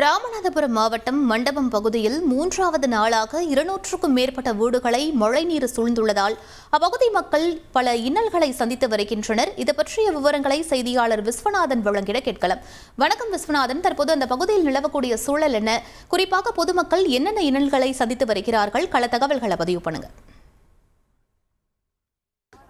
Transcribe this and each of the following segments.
ராமநாதபுரம் மாவட்டம் மண்டபம் பகுதியில் மூன்றாவது நாளாக இருநூற்றுக்கும் மேற்பட்ட வீடுகளை மழைநீர் சூழ்ந்துள்ளதால் அப்பகுதி மக்கள் பல இன்னல்களை சந்தித்து வருகின்றனர். இது பற்றிய விவரங்களை செய்தியாளர் விஸ்வநாதன் வழங்கிட கேட்கலாம். வணக்கம் விஸ்வநாதன். தற்போது அந்த பகுதியில் நிலவக்கூடிய சூழல் என்ன? குறிப்பாக பொதுமக்கள் என்னென்ன இன்னல்களை சந்தித்து வருகிறார்கள்? கள தகவல்களை பதிவு பண்ணுங்க.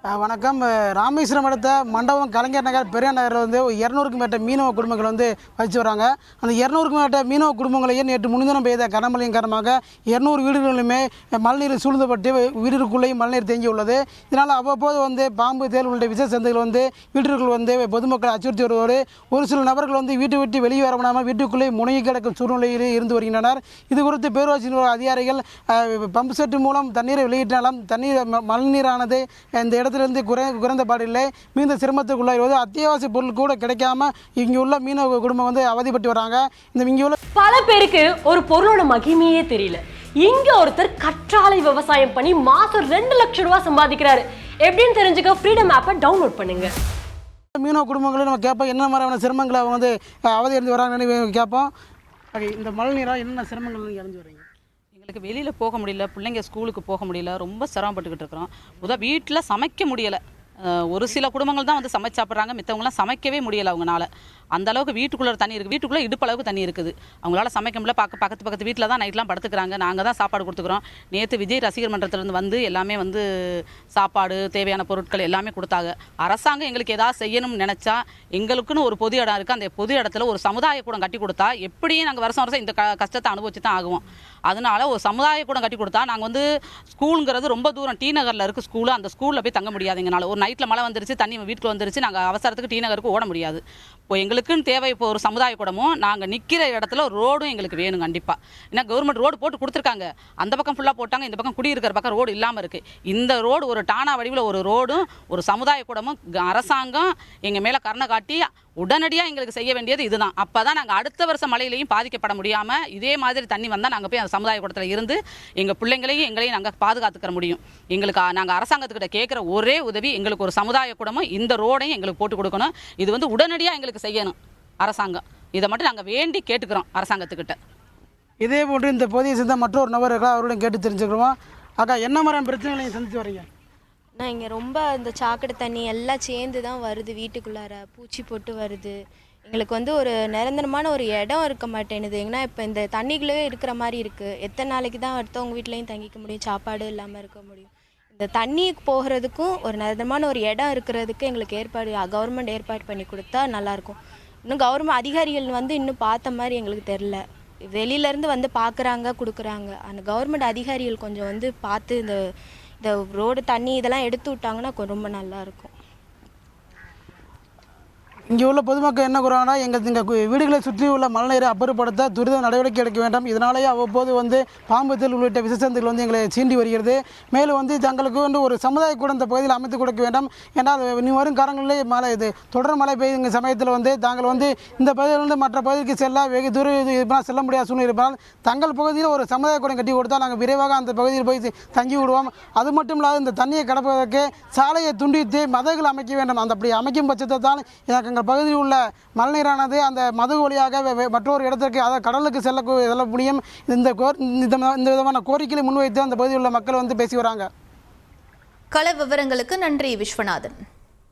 வணக்கம். ராமேஸ்வரம் அடுத்த மண்டபம் கலைஞர் நகர் பெரியார் நகரில் வந்து இரநூறுக்கும் மேற்பட்ட மீனவ குடும்பங்கள் வந்து வச்சு வராங்க. அந்த இரநூறுக்கும் மேற்பட்ட மீனவ குடும்பங்களையும் நேற்று முன்தினம் பெய்த கனமழையின் காரணமாக இரநூறு வீடுகளிலுமே மழைநீர் சூழ்ந்தப்பட்டு வீடுகளுக்குள்ளேயும் மழைநீர் தேங்கி உள்ளது இதனால் அவ்வப்போது வந்து பாம்பு தேல் உள்ளிட்ட விசேஷ சந்தைகள் வந்து வீட்டிற்குள் வந்து பொதுமக்களை அச்சுறுத்தி வருவதோடு ஒரு சில நபர்கள் வந்து வீட்டை விட்டு வெளியே வர முடியாமல் வீட்டுக்குள்ளே முடங்கி கிடக்கும் சூழ்நிலையில் இருந்து வருகின்றனர். இது குறித்து பேரூராட்சி நிர்வாக அதிகாரிகள் பம்ப் பம்பு செட்டு மூலம் தண்ணீரை வெளியிட்டாலும் தண்ணீர் ம- மழைநீரானது இந்த இடத்திலிருந்து குறை குறைந்த பாடில்லை. மிகுந்த சிரமத்துக்குள்ளாயிருவது அத்தியாவசிய பொருள் கூட கிடைக்காம இங்கே உள்ள மீனவ குடும்பம் வந்து அவதிப்பட்டு வராங்க. இந்த இங்கே உள்ள பல பேருக்கு ஒரு பொருளோட மகிமையே தெரியல. இங்க ஒருத்தர் கற்றாழை விவசாயம் பண்ணி மாசம் ரெண்டு லட்சம் ரூபாய் சம்பாதிக்கிறாரு. எப்படின்னு தெரிஞ்சுக்க ஃப்ரீடம் ஆப்பை டவுன்லோட் பண்ணுங்க. மீனவ குடும்பங்களும் நம்ம கேட்போம். என்ன மாதிரியான சிரமங்களை அவங்க வந்து அவதி இருந்து வராங்கன்னு கேட்போம். ஓகே இந்த மழை நீரால் என்னென்ன சிரமங்கள் நீங்கள் அடைஞ்சு வரீங்க எங்களுக்கு வெளியில் போக முடியல பிள்ளைங்க ஸ்கூலுக்கு போக முடியல ரொம்ப சிரமப்பட்டுக்கிட்டு இருக்கிறோம். உதா வீட்டில் சமைக்க முடியலை. ஒரு சில குடும்பங்கள் தான் வந்து சமைச்சு சாப்பிட்றாங்க. மித்தவங்களாம் சமைக்கவே முடியலை அவங்களால அந்த அளவுக்கு வீட்டுக்குள்ளே தண்ணி இருக்குது வீட்டுக்குள்ளே இடுப்பு அளவுக்கு தண்ணி இருக்குது. அவங்களால சமைக்க முடியல. பக்க பக்கத்து பக்கத்து வீட்டில் தான் நைட்லாம் படுத்துக்கிறாங்க. நாங்கள் தான் சாப்பாடு கொடுத்துக்குறோம். நேற்று விஜய் ரசிகர் மன்றத்திலேருந்து வந்து எல்லாமே வந்து சாப்பாடு தேவையான பொருட்கள் எல்லாமே கொடுத்தாங்க. அரசாங்கம் எங்களுக்கு ஏதாவது செய்யணும்னு நினச்சா எங்களுக்குன்னு ஒரு பொது இடம் இருக்குது அந்த பொது இடத்துல ஒரு சமுதாய கூடம் கட்டி கொடுத்தா எப்படியும் நாங்கள் வருஷம் வருஷம் இந்த க கஷ்டத்தை அனுபவிச்சு தான் ஆகுவோம். அதனால ஒரு சமுதாய கூடம் கட்டி கொடுத்தா நாங்கள் வந்து ஸ்கூலுங்கிறது ரொம்ப தூரம். டி நகரில் இருக்குது ஸ்கூலு அந்த ஸ்கூலில் போய் தங்க முடியாது எங்களால் ஒரு நைட்டில் மழை வந்துருச்சு தண்ணி வீட்டுக்கு வந்துருச்சு நாங்கள் அவசரத்துக்கு டி நகருக்கு ஓட முடியாது. இப்போ எங்களுக்குன்னு தேவை இப்போ ஒரு சமுதாய கூடமும் நாங்கள் நிற்கிற இடத்துல ரோடும் எங்களுக்கு வேணும் கண்டிப்பாக ஏன்னா கவர்மெண்ட் ரோடு போட்டு கொடுத்துருக்காங்க. அந்த பக்கம் ஃபுல்லாக போட்டாங்க இந்த பக்கம் குடியிருக்கிற பக்கம் ரோடு இல்லாமல் இருக்குது இந்த ரோடு ஒரு டானா வடிவில் ஒரு ரோடும் ஒரு சமுதாய கூடமும் அரசாங்கம் எங்கள் மேலே கருணை காட்டி உடனடியாக எங்களுக்கு செய்ய வேண்டியது இதுதான். அப்போ தான் நாங்கள் அடுத்த வருஷம் மழையிலையும் பாதிக்கப்பட முடியாமல் இதே மாதிரி தண்ணி வந்தால் நாங்கள் போய் அந்த சமுதாய கூடத்தில் இருந்து எங்கள் பிள்ளைங்களையும் எங்களையும் நாங்கள் பாதுகாத்துக்கிற முடியும். எங்களுக்கு நாங்கள் அரசாங்கத்துக்கிட்ட கேட்குற ஒரே உதவி எங்களுக்கு ஒரு சமுதாய கூடமும் இந்த ரோடையும் எங்களுக்கு போட்டு கொடுக்கணும். இது வந்து உடனடியாக எங்களுக்கு செய்யணும் அரசாங்கம். இதை மட்டும் நாங்கள் வேண்டி கேட்டுக்கிறோம் அரசாங்கத்துக்கிட்ட. இதே போன்று இந்த பகுதியை சேர்ந்த மற்றொரு நபர் இருக்கா அவருடன் கேட்டு தெரிஞ்சுக்கிறோம்? அக்கா என்ன மாதிரியான பிரச்சனைகளை நீங்கள் சந்திச்சு வரீங்க? நான் இங்கே ரொம்ப இந்த சாக்கடை தண்ணி எல்லாம் சேர்ந்து தான் வருது. வீட்டுக்குள்ளார பூச்சி போட்டு வருது. எங்களுக்கு வந்து ஒரு நிரந்தரமான ஒரு இடம் இருக்க மாட்டேனுது. ஏன்னா இப்போ இந்த தண்ணிக்குள்ளே இருக்கிற மாதிரி இருக்குது எத்தனை நாளைக்கு தான் அடுத்தவங்க வீட்லேயும் தங்கிக்க முடியும்? சாப்பாடு இல்லாமல் இருக்க முடியும். இந்த தண்ணி போகிறதுக்கும் ஒரு நிரந்தரமான ஒரு இடம் இருக்கிறதுக்கு எங்களுக்கு ஏற்பாடு கவர்மெண்ட் ஏற்பாடு பண்ணி கொடுத்தா நல்லாயிருக்கும் இன்னும் கவர்மெண்ட் அதிகாரிகள் வந்து இன்னும் பார்த்த மாதிரி எங்களுக்கு தெரில வெளியிலேருந்து வந்து பார்க்குறாங்க கொடுக்குறாங்க. அந்த கவர்மெண்ட் அதிகாரிகள் கொஞ்சம் வந்து பார்த்து இந்த இந்த ரோடு தண்ணி இதெல்லாம் எடுத்து விட்டாங்கன்னா கொ- ரொம்ப நல்லாயிருக்கும் இங்கே உள்ள பொதுமக்கள் என்ன கூறாங்கன்னா எங்கள் எங்கள் வீடுகளை சுற்றி உள்ள மழைநீரை அப்புறப்படுத்த துரித நடவடிக்கை எடுக்க வேண்டும். இதனாலேயே அவ்வப்போது வந்து பாம்பு உள்ளிட்ட விசேஷங்கள் வந்து எங்களை சீண்டி வருகிறது. மேலும் வந்து தங்களுக்கு வந்து ஒரு சமுதாய கூட இந்த பகுதியில் அமைத்து கொடுக்க வேண்டும். ஏன்னால் இனி வரும் காலங்களிலே மழை இது தொடர் மழை பெய்யுங்க சமயத்தில் வந்து தாங்கள் வந்து இந்த பகுதியிலிருந்து மற்ற பகுதிக்கு செல்ல வெகு தூரம் இது செல்ல முடியாத சூழ்நிலை இருப்பதால் தங்கள் பகுதியில் ஒரு சமுதாய கூடம் கட்டி கொடுத்தால் நாங்கள் விரைவாக அந்த பகுதியில் போய் தங்கி விடுவோம். அது மட்டும் இல்லாத இந்த தண்ணியை கடப்பதற்கு சாலையை துண்டித்து மதகுகள் அமைக்க வேண்டும். அந்த அப்படி அமைக்கும் பட்சத்தை தான் எனக்கு பகுதியில் உள்ள மழைநீரானது அந்த மது வழியாக வெ- மற்றொரு இடத்திற்கு அதாவது கடலுக்கு செல்ல செல்ல முடியும். இந்த கோர் இந்த இந்த விதமான கோரிக்கைகளை முன்வைத்து அந்த பகுதியில் உள்ள மக்கள் வந்து பேசி வராங்க. கள விவரங்களுக்கு நன்றி விஸ்வநாதன்.